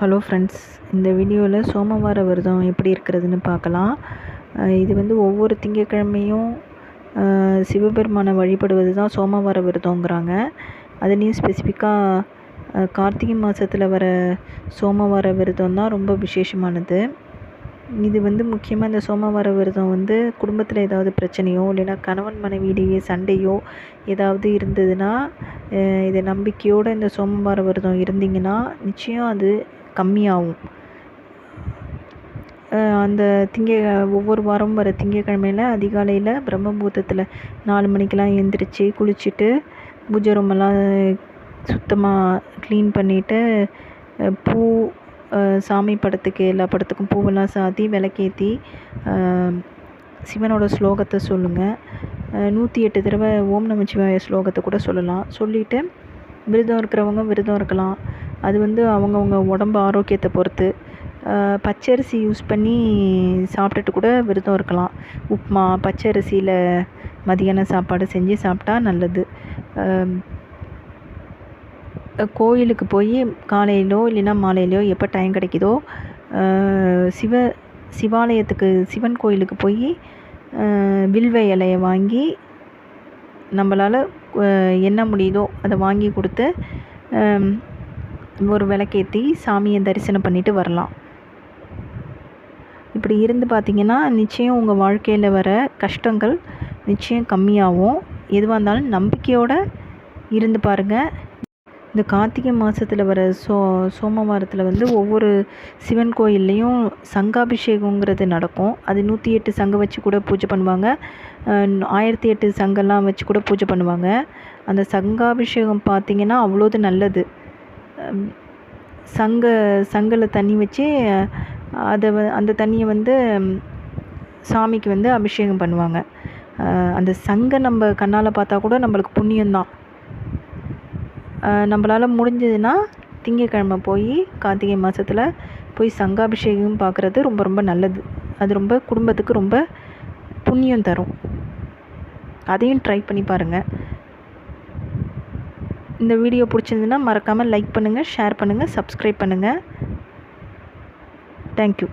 Hello friends இந்த வீடியோவில் சோமவார விரதம் எப்படி இருக்கிறதுன்னு பார்க்கலாம். இது வந்து ஒவ்வொரு திங்கக்கிழமையும் சிவபெருமானை வழிபடுவது தான் சோமவார விரதங்கிறாங்க அதுலேயும் ஸ்பெசிஃபிக்காக கார்த்திகை மாதத்தில் வர சோமவார விரதம் தான் ரொம்ப விசேஷமானது. இது வந்து முக்கியமாக இந்த சோமவார விரதம் வந்து குடும்பத்தில் ஏதாவது பிரச்சனையோ இல்லைன்னா கணவன் மனைவியிடையே சண்டையோ ஏதாவது இருந்ததுன்னா இதை நம்பிக்கையோடு இந்த சோமவார விரதம் இருந்தீங்கன்னா நிச்சயம் அது கம்மியாகும். அந்த திங்க ஒவ்வொரு வாரம் வர திங்கக்கிழமையில் அதிகாலையில் பிரம்ம முகூர்த்தத்தில் நாலு மணிக்கெலாம் எழுந்திரிச்சு குளிச்சுட்டு பூஜை ரூமெல்லாம் சுத்தமாக க்ளீன் பண்ணிவிட்டு பூ சாமி படத்துக்கு எல்லா படத்துக்கும் பூவெல்லாம் சாத்தி விளக்கேற்றி சிவனோட ஸ்லோகத்தை சொல்லுங்கள் நூற்றி எட்டு தடவை ஓம் நமச்சிவாய ஸ்லோகத்தை கூட சொல்லலாம். சொல்லிவிட்டு விரதம் இருக்கிறவங்க விரதம் இருக்கலாம். அது வந்து அவங்கவுங்க உடம்பு ஆரோக்கியத்தை பொறுத்து. பச்சரிசி யூஸ் பண்ணி சாப்பிட்டுட்டு கூட விரதம் இருக்கலாம். உப்புமா பச்சரிசியில் மதியான சாப்பாடு செஞ்சு சாப்பிட்டா நல்லது. கோயிலுக்கு போய் காலையிலோ இல்லைன்னா மாலையிலையோ எப்போ டைம் கிடைக்குதோ சிவ சிவாலயத்துக்கு சிவன் கோயிலுக்கு போய் வில்வ இலையை வாங்கி நம்மளால் என்ன முடியுதோ அதை வாங்கி கொடுத்து ஒரு விளக்கேற்றி சாமியை தரிசனம் பண்ணிட்டு வரலாம். இப்படி இருந்து பார்த்தீங்கன்னா நிச்சயம் உங்கள் வாழ்க்கையில் வர கஷ்டங்கள் நிச்சயம் கம்மியாகும். எதுவாக இருந்தாலும் நம்பிக்கையோடு இருந்து பாருங்கள் இந்த கார்த்திகை மாதத்தில் வர சோ சோமவாரத்தில் வந்து ஒவ்வொரு சிவன் கோயில்லையும் சங்காபிஷேகங்கிறது நடக்கும். அது நூற்றி எட்டு சங்கம் வச்சு கூட பூஜை பண்ணுவாங்க. ஆயிரத்தி எட்டு சங்கெல்லாம் வச்சு கூட பூஜை பண்ணுவாங்க. அந்த சங்காபிஷேகம் பார்த்திங்கன்னா அவ்வளோது நல்லது. சங்க சங்கில் தண்ணி வச்சு அதை வ அந்த தண்ணியை வந்து சாமிக்கு வந்து அபிஷேகம் பண்ணுவாங்க. அந்த சங்கை நம்ம கண்ணால் பார்த்தா கூட நம்மளுக்கு புண்ணியம்தான். நம்மளால் முடிஞ்சதுன்னா திங்கக்கிழமை போய் கார்த்திகை மாதத்தில் போய் சங்காபிஷேகம் பார்க்குறது ரொம்ப ரொம்ப நல்லது. அது ரொம்ப குடும்பத்துக்கு ரொம்ப புண்ணியம் தரும். அதையும் ட்ரை பண்ணி பாருங்கள் இந்த வீடியோ பிடிச்சிருந்துன்னா மறக்காமல் லைக் பண்ணுங்கள் ஷேர் பண்ணுங்கள் சப்ஸ்கிரைப் பண்ணுங்கள் தேங்க்யூ